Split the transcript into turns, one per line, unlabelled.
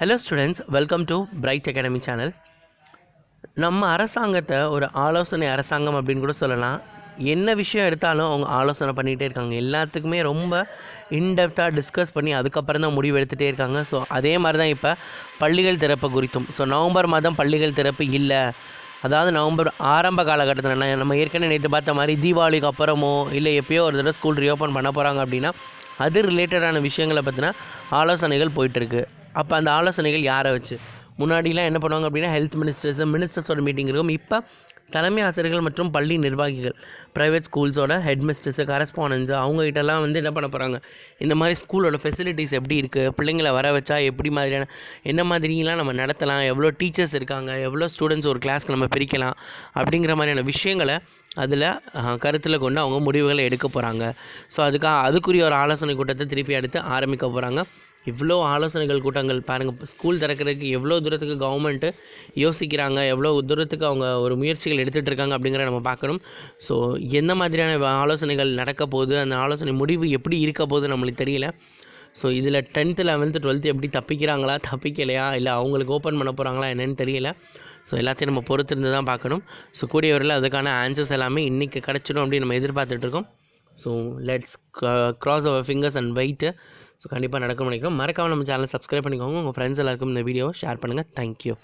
Hello students welcome to Bright Academy channel நம்ம அரசாங்கத்தை ஒரு ஆலோசனை அரசாங்கம் அப்படின்னு கூட சொல்லலாம். என்ன விஷயம் எடுத்தாலும் அவங்க ஆலோசனை பண்ணிகிட்டே இருக்காங்க. எல்லாத்துக்குமே ரொம்ப இன்டெப்த்தாக டிஸ்கஸ் பண்ணி அதுக்கப்புறம் தான் முடிவு எடுத்துகிட்டே இருக்காங்க. ஸோ அதே மாதிரி தான் இப்போ பள்ளிகள் திறப்பு குறித்தும். ஸோ நவம்பர் மாதம் பள்ளிகள் திறப்பு இல்லை. அதாவது நவம்பர் ஆரம்ப காலகட்டத்தில் நம்ம ஏற்கனவே நேற்று பார்த்த மாதிரி தீபாவளிக்கு அப்புறமோ இல்லை எப்பயோ ஒரு தடவை ஸ்கூல் ரீஓப்பன் பண்ண போகிறாங்க அப்படின்னா அது ரிலேட்டடான விஷயங்களை பற்றின ஆலோசனைகள் போயிட்டுருக்கு அப்போ அந்த ஆலோசனைகள் யாரை வச்சு? முன்னாடிலாம் என்ன பண்ணுவாங்க அப்படின்னா ஹெல்த் மினிஸ்டர்ஸ் மினிஸ்டர்ஸோட மீட்டிங் இருக்கும். இப்போ தலைமை ஆசிரியர்கள் மற்றும் பள்ளி நிர்வாகிகள் ப்ரைவேட் ஸ்கூல்ஸோட ஹெட் மிஸ்டர்ஸு கரஸ்பாண்டன்ஸு அவங்ககிட்டலாம் வந்து என்ன பண்ண போகிறாங்க இந்த மாதிரி ஸ்கூலோட ஃபெசிலிட்டிஸ் எப்படி இருக்குது பிள்ளைங்களை வர வச்சா எப்படி மாதிரியான என்ன மாதிரிலாம் நம்ம நடத்தலாம்? எவ்வளோ டீச்சர்ஸ் இருக்காங்க? எவ்வளோ ஸ்டூடெண்ட்ஸ் ஒரு கிளாஸ்க்கு நம்ம பிரிக்கலாம்? அப்படிங்கிற மாதிரியான விஷயங்களை அதில் கருத்தில் கொண்டு அவங்க முடிவுகளை எடுக்க போகிறாங்க ஸோ அதுக்காக அதுக்குரிய ஒரு ஆலோசனை கூட்டத்தை திருப்பி அடுத்து ஆரம்பிக்க போகிறாங்க இவ்வளோ ஆலோசனைகள் கூட்டங்கள் பாருங்கள் ஸ்கூல் திறக்கிறதுக்கு எவ்வளோ தூரத்துக்கு கவர்மெண்ட்டு யோசிக்கிறாங்க எவ்வளோ தூரத்துக்கு அவங்க ஒரு முயற்சிகள் எடுத்துகிட்டு இருக்காங்க அப்படிங்கிற நம்ம பார்க்கணும். ஸோ எந்த மாதிரியான ஆலோசனைகள் நடக்க போகுது அந்த ஆலோசனை முடிவு எப்படி இருக்க போகுது நம்மளுக்கு தெரியல. ஸோ இதில் டென்த்து லெவன்த்து டுவெல்த்து எப்படி தப்பிக்கிறாங்களா தப்பிக்கலையா இல்லை அவங்களுக்கு ஓப்பன் பண்ண போகிறாங்களா என்னென்னு தெரியல. ஸோ எல்லாத்தையும் நம்ம பொறுத்திருந்து தான் பார்க்கணும். ஸோ கூடிய வரையில் அதுக்கான ஆன்சர்ஸ் எல்லாமே இன்றைக்கி கிடச்சிடும் அப்படின்னு நம்ம எதிர்பார்த்துட்ருக்கோம் so let's cross uh, our fingers and wait so கண்டிப்பாக நடக்கும் நினைக்கிறோம். மறக்காமல் நம்ம சேனலை சப்ஸ்கிரைப் பண்ணிக்கோங்க. உங்கள் ஃப்ரெண்ட்ஸ் எல்லாருக்கும் இந்த வீடியோவை ஷேர் பண்ணுங்கள் தேங்க்யூ